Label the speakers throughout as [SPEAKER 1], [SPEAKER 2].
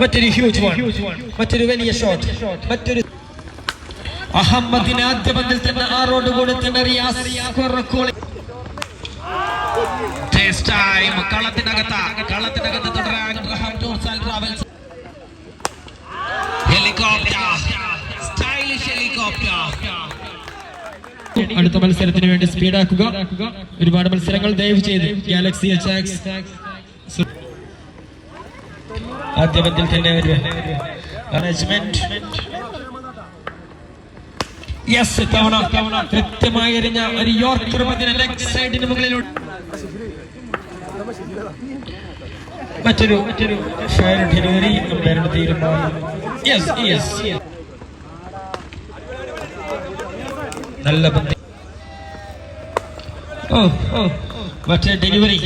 [SPEAKER 1] മറ്റൊരു ഹ്യൂജ് മറ്റൊരു വലിയ ഷോട്ട് മറ്റൊരു അഹമ്മദിന് ആദ്യ പന്തിൽ തന്നെ ആറോട് കൂടെ
[SPEAKER 2] കളത്തിനകത്ത്. തുടരാൻ ട്രാവൽസ്
[SPEAKER 1] അടുത്ത മത്സരത്തിന് വേണ്ടി സ്പീഡാക്കുക ഒരുപാട് മത്സരങ്ങൾ ദയവ് ചെയ്ത്. ഗാലക്സി എച്ച് ആദ്യ തന്നെ ഒരു മാനേജ്മെന്റ് യെസ് തവണ കൃത്യമായി എറിഞ്ഞ ഒരു യോർക്കർ പന്തിന് ലെഗ് സൈഡിന് മുകളിലൂടെ മറ്റൊരു മറ്റൊരു ഫയർ ഡെലിവറി അമ്പയറുടെ തീരുമാനം. യെസ് യെസ് നല്ല പന്ത് ഓ ഓ. മറ്റേ ഡെലിവറി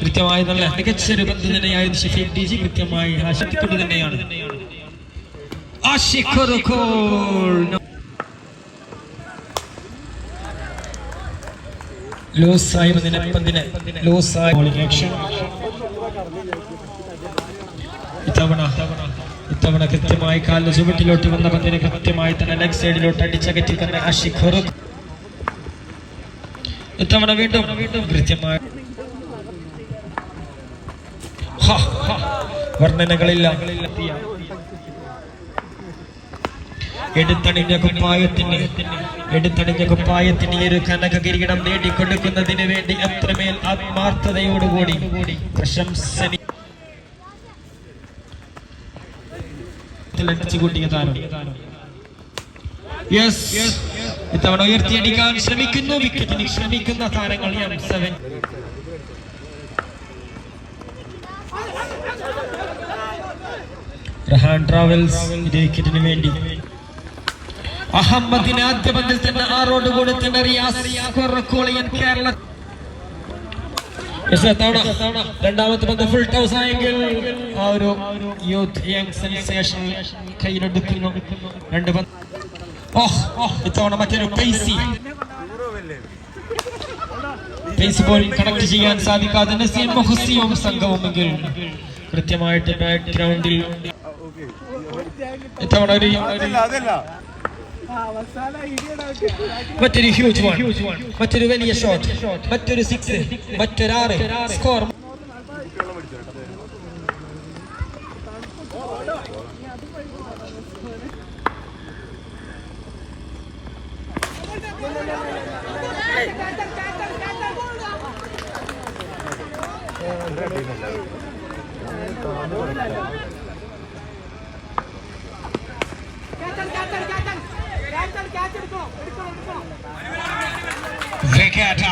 [SPEAKER 1] കൃത്യമായി നല്ല മികച്ചൊരു ബന്ധു തന്നെയായിരുന്നു ഷഫീഖ് ഡി ജി കൃത്യമായി ആശക്തിക്കൊണ്ട് തന്നെയാണ്. ഒരു. ലോസായി പന്തിനെ ലോസായി ഇത്തവണ ഇത്തവണ കൃത്യമായി കാലിന് ചുവട്ടിലോട്ട് വന്ന പന്തിനെ കൃത്യമായി തന്നെ ലെഗ് സൈഡിലോട്ട് അടിച്ചകറ്റി തന്നെ ആഷിഖ് ഒരു ഇത്തവണ വീണ്ടും വീണ്ടും കൃത്യമായി വർണനകളില്ല. എടുത്തണിഞ്ഞ കുപ്പായത്തിന് എടുത്തണിഞ്ഞ കുപ്പായത്തിന് ഒരു കനക കിരീടം നേടിക്കൊടുക്കുന്നതിന് വേണ്ടി അത്രമേൽ ആത്മാർത്ഥതയോടുകൂടി പ്രശംസനി അടിച്ചു കൂട്ടിയ താരം. യെസ് ഇത്തവണ ഉയർത്തിയടിക്കാൻ ശ്രമിക്കുന്നു. വിക്കറ്റിന് ശ്രമിക്കുന്ന താരങ്ങൾ എം റഹാൻ ട്രാവൽസ് ഇത് വിക്കറ്റിന് വേണ്ടി. അഹമ്മദിന് ആദ്യ പന്തിൽ തന്നെ ആറോട് കൂടെ തന്നെ റിയാസ് കൊറക്കോളിയൻ കേരള രണ്ടാമത്തെ പന്ത് ഫുൾ ടോസ് ആയെങ്കിൽ ആ ഒരു യൂത്ത് യങ് സെൻസേഷൻ കയ്യിലെടുക്കുന്നു. രണ്ട് പന്ത് ഇത്തവണ മറ്റൊരു പേസി. പേസ് ബോൾ കണക്ട് ചെയ്യാൻ സാധിക്കാതെ നസീം മുഹസിയും സംഘവുമെങ്കിൽ കൃത്യമായിട്ട് ബാക്ക്ഗ്രൗണ്ടിൽ ഇത്തവണ ഒരു മറ്റൊരു ഹ്യൂജ് വൺ മറ്റൊരു വലിയ ഷോട്ട് മറ്റൊരു സിക്സ് മറ്റൊരു ആറ് സ്കോർ
[SPEAKER 2] വിക്കറ്റ്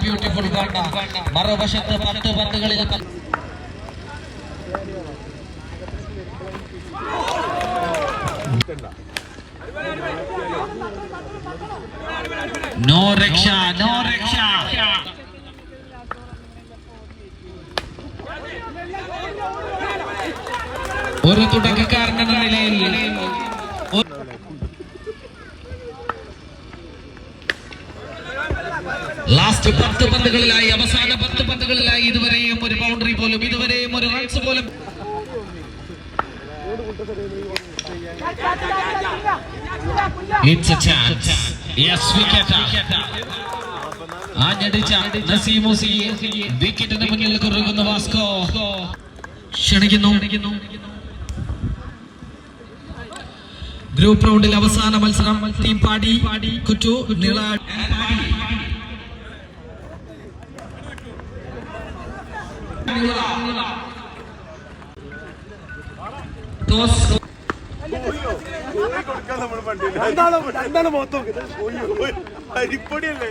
[SPEAKER 2] beautiful one മറുവശത്ത് പത്ത് പന്തുകളിൽ നോ രക്ഷ നോ രക്ഷ. ഒരു തുടക്കക്കാരൻ എന്ന നിലയിൽ ലാസ്റ്റ് പത്ത് പന്തുകളിലായി അവസാന പത്ത് പന്തുകളിലായി ഇതുവരെയും ഒരു ബൗണ്ടറി പോലും ഇതുവരെയും ഒരു റൺസ് പോലും. It's a chance Yes, wicket. ആഞ്ഞടിച്ച നസീമോസി വിക്കറ്റിന് മുന്നിൽ കുറുകുന്ന വാസ്കോ. ക്ഷണിക്കുന്നു. ഗ്രൂപ്പ് റൗണ്ടിൽ അവസാന മത്സരം ടീം പാടി കുറ്റു നീള.
[SPEAKER 3] അരിപ്പൊടിയല്ലേ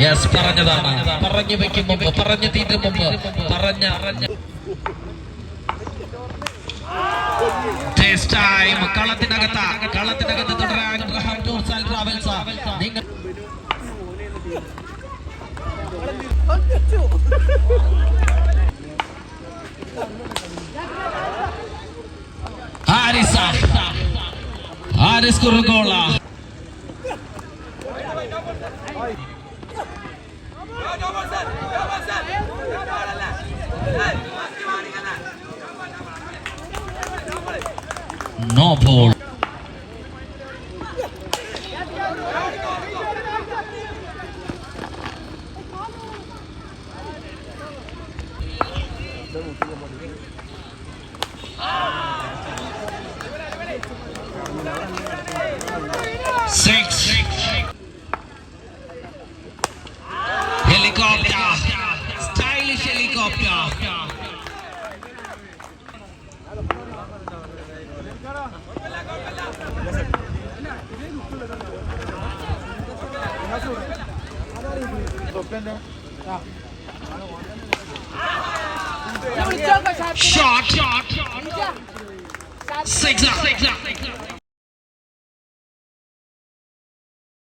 [SPEAKER 2] യെസ് പറഞ്ഞതാണ്. പറഞ്ഞു വെക്കും മുമ്പ് പറഞ്ഞു തീറ്റ മുമ്പ്. പറഞ്ഞ കളത്തിനകത്ത്. കളത്തിനകത്ത് തുടരാൻ ടൂർസ് ആൻഡ് ട്രാവൽസ് നിങ്ങൾ ഹാരിസ. Haris കുറുകോള No ball. Six. Shot, shot, shot. Six up, six up, six up.